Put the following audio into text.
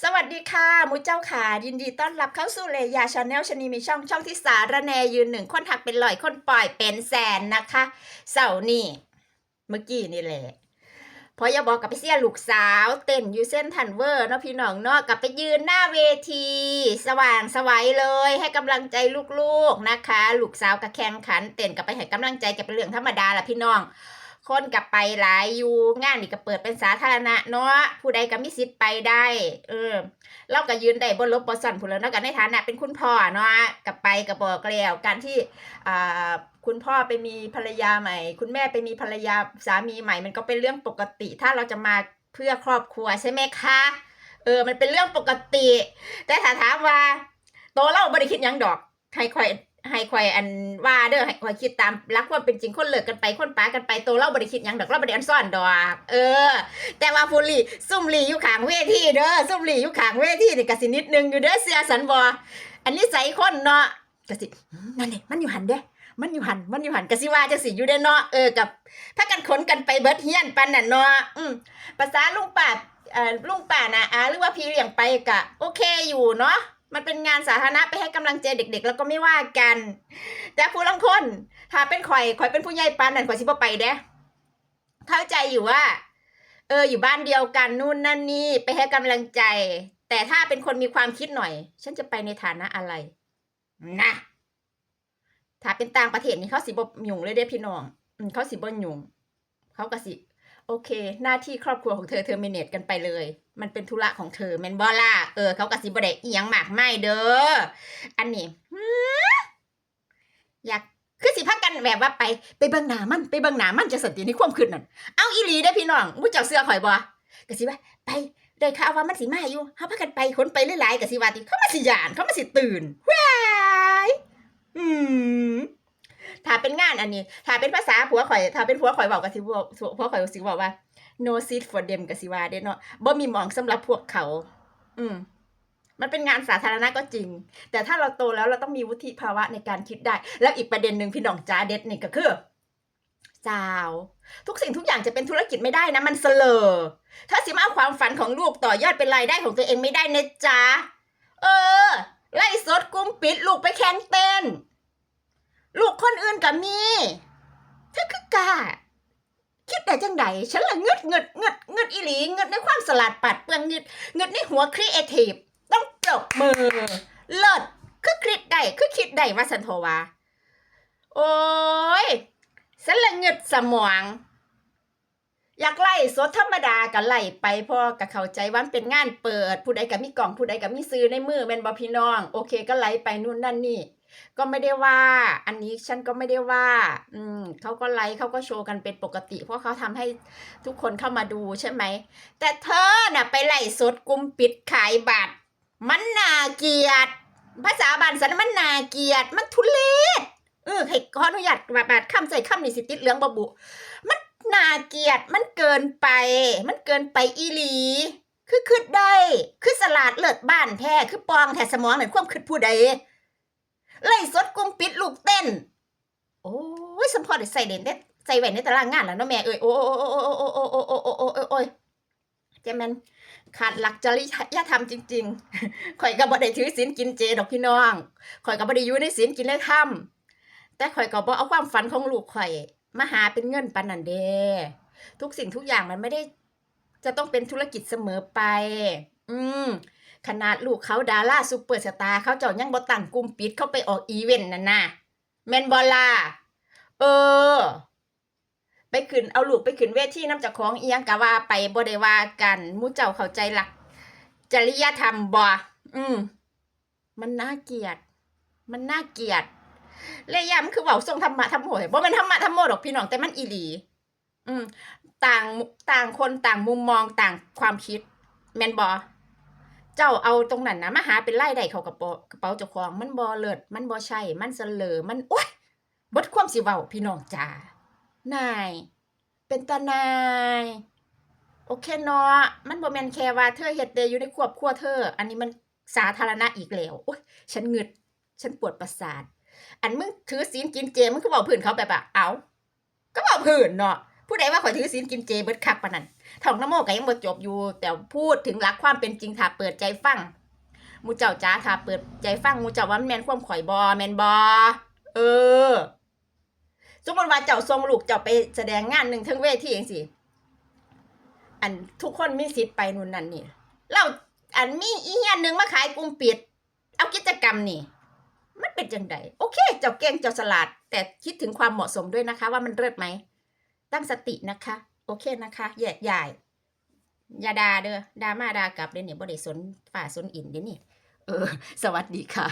สวัสดีค่ะมุเจ้าขายินดีต้อนรับเข้าสู่เลยาชาแนลชนีมีช่องช่องที่สาระแนยืนหนึ่งคนถักเป็นลอยคนปล่อยเป็นแสนนะคะเสาร์นี่เมื่อกี้นี่แหละพอยาบอกกับไปเสียลูกสาว เต้นอยู่เส้นทันเวอร์เนาะพี่น้องเนาะกลับไปยืนหน้าเวที สว่างสวัยเลย ให้กำลังใจลูกๆนะคะ ลูกสาวกับแข่งขัน เต้นกับไปให้กำลังใจกับเป็นเรื่องธรรมดาละพี่น้อง คนกับไปหลายอยู่งานนี่ก็เปิดเป็นสาธารณะเนาะผู้ใดก็มีสิทธิ์ไปได้ เออเราก็ยืนได้บนลบบนสันผู้แล้วเนาะกันในฐานะเป็นคุณพ่อเนาะกับไปกับบอกแล้วการที่อ่าคุณพ่อไปมีภรรยาใหม่ คุณแม่ไปมีภรรยาสามีใหม่ มันก็เป็นเรื่องปกติ ถ้าเราจะมาเพื่อครอบครัวใช่ไหมคะเออ มันเป็นเรื่องปกติ แต่ถ้าถามว่าโตเราบ่ได้คิดยังดอกให้คอย ให้คอยอันว่าเด้อให้คอยคิดตามรักความเป็นจริงคนเลิกกันไปคนป้ากันไปโตเราบ่ได้คิดหยังดอกเราบ่ได้อันซ่อนดอก เออ แต่ว่าฟูลี่ซุ่มลี่อยู่ขางเวทีเด้อซุ่มลี่อยู่ขางเวทีนี่ก็สินิดนึงอยู่เด้อเสียสันบ่อันนี้ใส่คนเนาะก็สินั่นแหละมันอยู่หันเด้มันอยู่หันมันอยู่หันก็สิว่าจังสิอยู่ได้เนาะเออกับถ้ากันขนกันไปเบิดเฮียนปันน่ะเนาะอืมภาษาลุงป้าเอ่อลุงป้านะอาหรือว่าพี่เลี้ยงไปก็โอเคอยู่เนาะ มันเป็นงานสาธารณะไปให้กำลังใจเด็ก ๆ แล้วก็ไม่ว่ากัน แต่ผู้ลังคนถ้าเป็นข่อยข่อยเป็นผู้ใหญ่ปานนั่นข่อยสิบ่ไปเด้เข้าใจอยู่ว่า เอออยู่บ้านเดียวกันนู่นนั่นนี่ไปให้กำลังใจ แต่ถ้าเป็นคนมีความคิดหน่อย ฉันจะไปในฐานะอะไรนะถ้าเป็นต่างประเทศนี่เขาสิบ่ยุ่งเลยเด้พี่น้องเขาสิบ่ยุ่งเขาก็สิ โอเค หน้าที่ครอบครัวของเธอเธอเมเนจกันไปเลย มันเป็นธุระของเธอแมนบอล่าเออเขากระสิบไดเอียงหมากไม่เด้ออันนี้อยากคือสิพักกันแบบว่าไปไปเบิ่งหนามันไปเบิ่งหนามันจะสติในความคืนนั่นเอาอีหลีได้พี่น้องมู้เจ้าเสื้อข่อยบ่กะสิว่าไปได้ข่าวว่ามันสิมาอยู่เฮาพากันไปขนไปหลายๆกะสิว่าติเขามาสิยานเขามาสิตื่นว้าย เป็นงานอันนี้ ถ้าเป็นภาษาผัวข่อย ถ้าเป็นผัวข่อยบอกก็สิบอกผัวข่อยสิบอกว่า no seat for them ก็สิว่าเด้เนาะบ่มีหมองสำหรับพวกเขา อืมมันเป็นงานสาธารณะก็จริง แต่ถ้าเราโตแล้วเราต้องมีวุฒิภาวะในการคิดได้ แล้วอีกประเด็นหนึ่งพี่น้องจ้าเด็ดนี่ก็คือสาว ทุกสิ่งทุกอย่างจะเป็นธุรกิจไม่ได้นะมันเสลอถ้าสิมาเอาความฝันของลูกต่อยอดเป็นรายได้ของตัวเองไม่ได้นะจ๊ะเออ ไล่สดกุ้มปิดลูกไปแข่งเต้น ลูกคนอื่นก็มีเธอคือกาคิดแต่จังใดฉันละเงึดเงึดเงึดเงึดอีหลีเงึดในความสลัดปัดเปลืองเงึดเงึดในหัวครีเอทีฟต้องปรบมือ เลิศคือคิดได้คือคิดได้ว่าสันโทวาโอ้ยฉันละเงึดสมอง อยากไล่สดธรรมดาก็ไล่ไปพ่อก็เข้าใจว่ามันเป็นงานเปิด ผู้ใดก็มีกล่องผู้ใดก็มีซื้อในมือแม่นบ่พี่น้อง โอเคก็ไล่ไปนู่นนั่นนี่ ก็ไม่ได้ว่า อันนี้ฉันก็ไม่ได้ว่า อืมเขาก็ไลฟ์เขาก็โชว์กันเป็นปกติ เพราะเขาทำให้ทุกคนเข้ามาดูใช่ไหม แต่เธอน่ะไปไล่สดกลุ่มปิดขายบัตร มันนาเกียดภาษาบานสันมันนาเกียดมันทุเลศเออให้ขออนุญาตบาบาดคำใส่คำนี่สิติดเหลืองบบุ มันนาเกียดมันเกินไป มันเกินไปอีหลีคือคืดได้ คือสลาดเลิศบ้านแท้ คือปองแท้สมองเหมือนความคิดผู้ใด ไล่สดกลุ่มปิดลูกเต้น โอ้ยสมพอได้ใส่เด่นได้ใส่แหวนในตารางงานแล้วเนาะแม่เอ้ยโอ้โอ้โอ้โอ้โอ้โอ้โอ้โอ้โอ้โอ้โอ้โอ้ยเจแมนขาดหลักจริยธรรมจริงๆข่อยก็บ่ได้ถือศีลกินเจดอกพี่น้องข่อยก็บ่ได้อยู่ในศีลกินในธรรมแต่ข่อยก็บ่เอาความฝันของลูกข่อยมาหาเป็นเงินปานนันเด้ทุกสิ่งทุกอย่างมันไม่ได้ จะต้องเป็นธุรกิจเสมอไป อืม ขนาดลูกเขาดาราซูเปอร์สตาร์เขาเจ้ายังบ่ตั้งกลุ่มปิดเขาไปออกอีเวนต์นั่นน่ะแมนบอล่าเออ ไปขึ้นเอาลูกไปขึ้นเวทีน้ำจากของเอียงกะว่าไปบ่ได้ว่ากันมู่เจ้าเข้าใจหลัก จริยธรรมบ่อืมมันน่าเกลียด มันน่าเกลียดเลยยามคือเว้าทรงธรรมะธรรมโหยบ่ม่นธรรมะธรรมโมดอกพี่น้องแต่มันอีหลี อืม ต่างต่างคนต่างมุมมองต่างความคิด แมนบ่ เจ้าเอาตรงนั้นนะมาหาเป็นไล่ได้เขากระเป๋ากระเป๋าเจ้าของมันบ่เลิศมันบ่ใช่มันเสลอมันโอ๊ยบดความสิเว้าพี่น้องจ๋านาย เป็นตานาย โอเคเนาะมันบ่แมนแค่ว่าเธอเฮ็ดได้อยู่ในครอบครัวเธอ อันนี้มันสาธารณะอีกแล้วโอ๊ยฉันหงึดฉันปวดประสาท อันมึงถือศีลกินเจมึงก็บอกพื้นเขาแบบว่าเอาก็บอกพื้นเนาะ ผู้ใดว่าข่อยถือศีลกินเจเบิดคักปานนั้นท่องนโมก็ยังบ่จบอยู่ แต่พูดถึงหลักความเป็นจริงถ้าเปิดใจฟังมูเจ้าจ้าถ้าเปิดใจฟังมูเจ้าว่ามันแม่นความข่อยบ่แม่นบ่เออสมมติว่าเจ้าทรงลูกเจ้าไปแสดงงานหนึ่งทั้งเวทีเองสิอันทุกคนมีสิทธิ์ไปนู่นนั่นนี่เราอันมีอีเฮียนหนึ่งมาขายกลุ่มปิด เอากิจกรรมนี่ มันเป็นจังไดโอเค เจ้าเก่งเจ้าสลัดแต่คิดถึงความเหมาะสมด้วยนะคะ ว่ามันเลิศไหม ตั้งสตินะคะ โอเคนะคะแยกใหญ่อย่าด่าเด้อด่ามาด่ากลับเดี๋ยวนี้บ่ได้สนฝ่าสนอินเดี๋ยวนี้เออ สวัสดีค่ะ